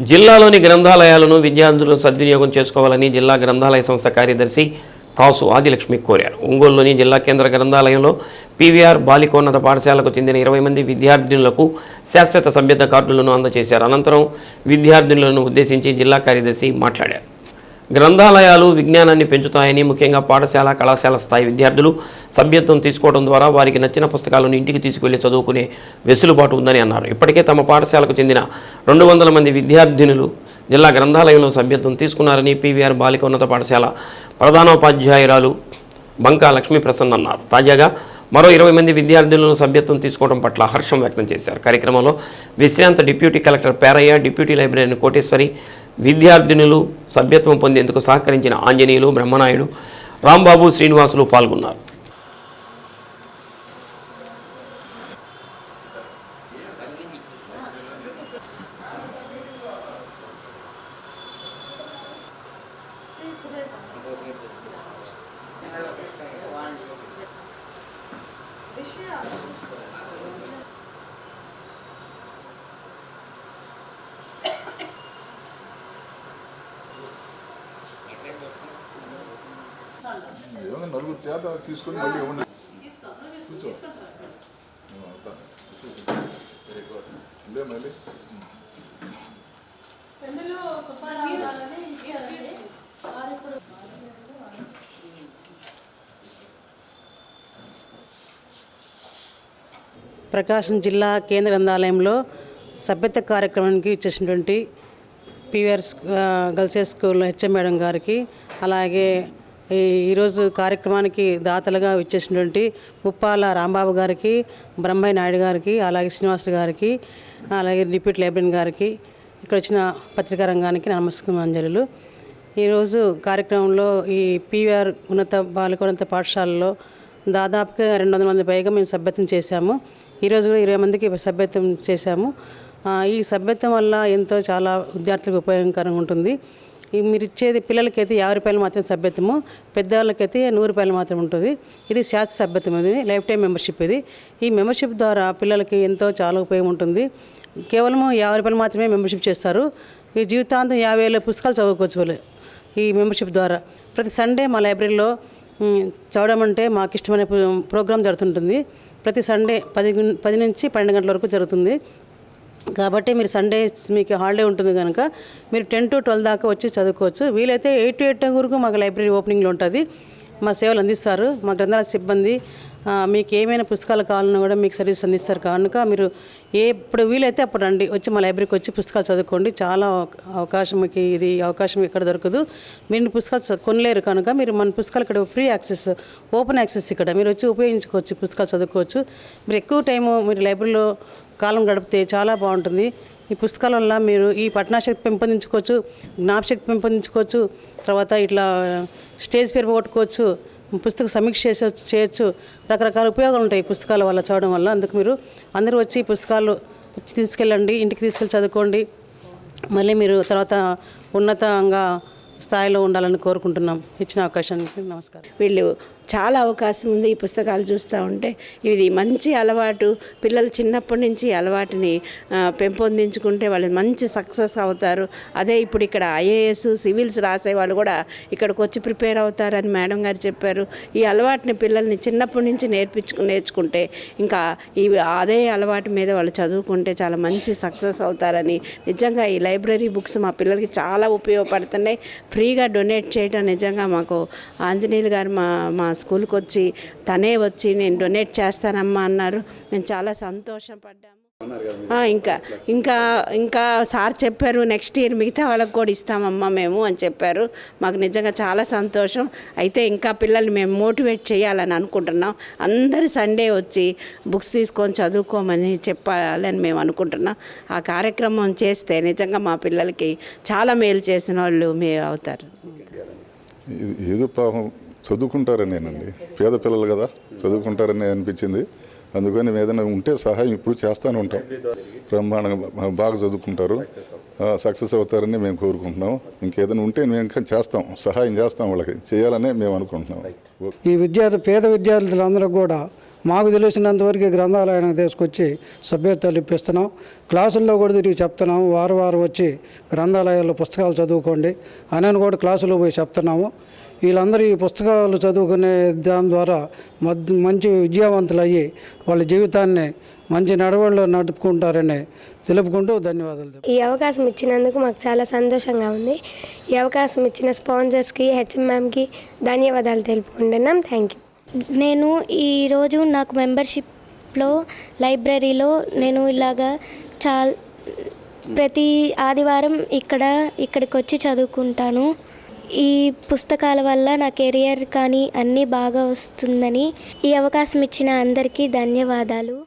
జిల్లాలోని గ్రంథాలయాలను విద్యార్థులు సద్వినియోగం చేసుకోవాలని జిల్లా గ్రంథాలయ సంస్థ కార్యదర్శి కాసు ఆదిలక్ష్మి కోరారు. ఒంగోలులోని జిల్లా కేంద్ర గ్రంథాలయంలో పీవీఆర్ బాలికోన్నత పాఠశాలకు చెందిన ఇరవై మంది విద్యార్థినులకు శాశ్వత సభ్యత కార్డులను అందజేశారు. అనంతరం విద్యార్థినులను ఉద్దేశించి జిల్లా కార్యదర్శి మాట్లాడారు. గ్రంథాలయాలు విజ్ఞానాన్ని పెంచుతాయని ముఖ్యంగా పాఠశాల కళాశాల స్థాయి విద్యార్థులు సభ్యత్వం తీసుకోవడం ద్వారా వారికి నచ్చిన పుస్తకాలను ఇంటికి తీసుకువెళ్ళి చదువుకునే వెసులుబాటు ఉందని అన్నారు. ఇప్పటికే తమ పాఠశాలకు చెందిన రెండు వందల మంది విద్యార్థినులు జిల్లా గ్రంథాలయంలో సభ్యత్వం తీసుకున్నారని పీవీఆర్ బాలిక ఉన్నత పాఠశాల ప్రధానోపాధ్యాయురాలు బంకా లక్ష్మీ ప్రసన్న అన్నారు. తాజాగా మరో ఇరవై మంది విద్యార్థులను సభ్యత్వం తీసుకోవడం పట్ల హర్షం వ్యక్తం చేశారు. కార్యక్రమంలో విశ్రాంత డిప్యూటీ కలెక్టర్ పేరయ్య డిప్యూటీ లైబ్రరీని కోటేశ్వరి విద్యార్థినులు సభ్యత్వం పొందేందుకు సహకరించిన ఆంజనేయులు బ్రహ్మనాయుడు రాంబాబు శ్రీనివాసులు పాల్గొన్నారు. ఏమైనా నలుగురు చేత తీసుకొని మళ్ళీ ఇవ్వండి. కూర్చో. ఇదే మళ్ళీ. ప్రకాశం జిల్లా కేంద్ర గ్రంథాలయంలో సభ్యత కార్యక్రమానికి ఇచ్చేసినటువంటి PVR girls school HM madam గారికి అలాగే ఈరోజు కార్యక్రమానికి దాతలుగా ఇచ్చేసినటువంటి ఉప్పాల రాంబాబు గారికి బ్రహ్మయ్య నాయుడు గారికి అలాగే శ్రీనివాసులు గారికి అలాగే డిప్యూటీ లైబ్రరీన్ గారికి ఇక్కడ వచ్చిన పత్రికా రంగానికి నమస్కారాంజలులు ఈరోజు కార్యక్రమంలో ఈ పీవీఆర్ ఉన్నత బాలికోన్నత పాఠశాలలో దాదాపుగా రెండు వందల మంది పైగా మేము సభ్యత్వం చేశాము. ఈరోజు కూడా ఇరవై మందికి సభ్యత్వం చేశాము. ఈ సభ్యత్వం వల్ల ఎంతో చాలా విద్యార్థులకు ఉపయోగకరంగా ఉంటుంది. మీరు ఇచ్చేది పిల్లలకైతే యాభై రూపాయలు మాత్రమే సభ్యత్వము పెద్దవాళ్ళకైతే నూరు రూపాయలు మాత్రం ఉంటుంది. ఇది శాస్త్ర సభ్యత్వం ఇది లైఫ్ టైం మెంబర్షిప్ ఇది. ఈ మెంబర్షిప్ ద్వారా పిల్లలకి ఎంతో చాలా ఉపయోగం ఉంటుంది. కేవలం యాభై రూపాయలు మాత్రమే మెంబర్షిప్ చేస్తారు. ఈ జీవితాంతం యాభై వేల పుస్తకాలు చదువుకోవచ్చు వాళ్ళు ఈ మెంబర్షిప్ ద్వారా. ప్రతి సండే మా లైబ్రరీలో చదవడం అంటే మాకు ఇష్టమైన ప్రోగ్రాం జరుగుతుంటుంది. ప్రతి సండే పది పది నుంచి పన్నెండు గంటల వరకు జరుగుతుంది. కాబట్టి మీరు సండేస్ మీకు హాలిడే ఉంటుంది కనుక మీరు టెన్ టు ట్వెల్వ్ దాకా వచ్చి చదువుకోవచ్చు. వీలైతే ఎయిట్ టు ఎయిట్ వరకు మాకు లైబ్రరీ ఓపెనింగ్లో ఉంటుంది. మా సేవలు అందిస్తారు. మా గ్రంథాల సిబ్బంది మీకు ఏమైనా పుస్తకాలు కావాలన్నా కూడా మీకు సర్వీస్ అందిస్తారు. కనుక మీరు ఎప్పుడు వీలైతే అప్పుడు రండి. వచ్చి మా లైబ్రరీకి వచ్చి పుస్తకాలు చదువుకోండి. చాలా అవకాశంకి ఇది అవకాశం ఇక్కడ దొరకదు. మీరు పుస్తకాలు కొనలేరు కనుక మీరు మన పుస్తకాలు ఇక్కడ ఫ్రీ యాక్సెస్ ఓపెన్ యాక్సెస్ ఇక్కడ. మీరు వచ్చి ఉపయోగించుకోవచ్చు పుస్తకాలు చదువుకోవచ్చు. మీరు ఎక్కువ టైము మీరు లైబ్రరీలో కాలం గడిపితే చాలా బాగుంటుంది. ఈ పుస్తకాల వల్ల మీరు ఈ పట్టణాశక్తి పెంపొందించుకోవచ్చు జ్ఞాపశక్తి పెంపొందించుకోవచ్చు తర్వాత ఇట్లా స్టేజ్ పేరు పోగొట్టుకోవచ్చు పుస్తక సమీక్ష చేసే చేయొచ్చు. రకరకాల ఉపయోగాలు ఉంటాయి ఈ పుస్తకాల వల్ల చదవడం వల్ల. అందుకు మీరు అందరూ వచ్చి ఈ పుస్తకాలు వచ్చి తీసుకెళ్ళండి ఇంటికి తీసుకెళ్ళి చదువుకోండి. మళ్ళీ మీరు తర్వాత ఉన్నతంగా స్థాయిలో ఉండాలని కోరుకుంటున్నాం. ఇచ్చిన అవకాశానికి నమస్కారం. వీళ్ళు చాలా అవకాశం ఉంది ఈ పుస్తకాలు చూస్తూ ఉంటే. ఇది మంచి అలవాటు. పిల్లలు చిన్నప్పటి నుంచి అలవాటుని పెంపొందించుకుంటే వాళ్ళు మంచి సక్సెస్ అవుతారు. అదే ఇప్పుడు ఇక్కడ ఐఏఎస్ సివిల్స్ రాసే వాళ్ళు కూడా ఇక్కడికి వచ్చి ప్రిపేర్ అవుతారని మేడం గారు చెప్పారు. ఈ అలవాటుని పిల్లల్ని చిన్నప్పటి నుంచి నేర్పించుకు నేర్చుకుంటే ఇంకా ఈ అదే అలవాటు మీద వాళ్ళు చదువుకుంటే చాలా మంచి సక్సెస్ అవుతారని నిజంగా ఈ లైబ్రరీ బుక్స్ మా పిల్లలకి చాలా ఉపయోగపడుతున్నాయి. ఫ్రీగా డొనేట్ చేయడం నిజంగా మాకు ఆంజనేయులు గారు మా మా స్కూల్కి వచ్చి తనే వచ్చి నేను డొనేట్ చేస్తానమ్మా అన్నారు. మేము చాలా సంతోషపడ్డాము ఆ, ఇంకా ఇంకా ఇంకా సార్ చెప్పారు నెక్స్ట్ ఇయర్ మిగతా వాళ్ళకి కూడా ఇస్తామమ్మా మేము అని చెప్పారు. మాకు నిజంగా చాలా సంతోషం. అయితే ఇంకా పిల్లల్ని మేము మోటివేట్ చేయాలని అనుకుంటున్నాం. అందరు సండే వచ్చి బుక్స్ తీసుకొని చదువుకోమని చెప్పాలని మేము అనుకుంటున్నాం. ఆ కార్యక్రమం చేస్తే నిజంగా మా పిల్లలకి చాలా మేలు చేసిన వాళ్ళు మేము అవుతారు. ఏదో పాపం చదువుకుంటారనేనండి. పేద పిల్లలు కదా చదువుకుంటారని అనిపించింది. అందుకని ఏదైనా ఉంటే సహాయం ఇప్పుడు చేస్తూనే ఉంటాం. బ్రహ్మాండంగా బాగా చదువుకుంటారు. సక్సెస్ అవుతారని మేము కోరుకుంటున్నాం. ఇంకేదైనా ఉంటే మేము ఇంకా చేస్తాం. సహాయం చేస్తాం వాళ్ళకి. చేయాలనే మేము అనుకుంటున్నాం. ఈ విద్యార్థి పేద విద్యార్థులందరూ కూడా మాకు తెలిసినంతవరకు గ్రంథాలయానికి తీసుకొచ్చి సభ్యతలు ఇప్పిస్తున్నాం. క్లాసుల్లో కూడా తిరిగి చెప్తున్నాము. వారం వారం వచ్చి గ్రంథాలయాల్లో పుస్తకాలు చదువుకోండి అని కూడా క్లాసులో పోయి చెప్తున్నాము. వీళ్ళందరూ ఈ పుస్తకాలు చదువుకునే దాని ద్వారా మంచి విద్యావంతులు అయ్యి వాళ్ళ జీవితాన్ని మంచి నడవడిలో నడుపుకుంటారని తెలుపుకుంటూ ధన్యవాదాలు ఈ అవకాశం ఇచ్చినందుకు మాకు చాలా సంతోషంగా ఉంది. ఈ అవకాశం ఇచ్చిన స్పాన్సర్స్కి హెచ్ఎంఎంకి ధన్యవాదాలు తెలుపుకుంటున్నాం. థ్యాంక్ యూ నేను ఈరోజు నాకు మెంబర్షిప్లో లైబ్రరీలో నేను ఇలాగా చాలా ప్రతి ఆదివారం ఇక్కడ ఇక్కడికి వచ్చి చదువుకుంటాను. ఈ పుస్తకాల వల్ల నా కెరియర్ కానీ అన్నీ బాగా వస్తుందని ఈ అవకాశం ఇచ్చిన అందరికీ ధన్యవాదాలు.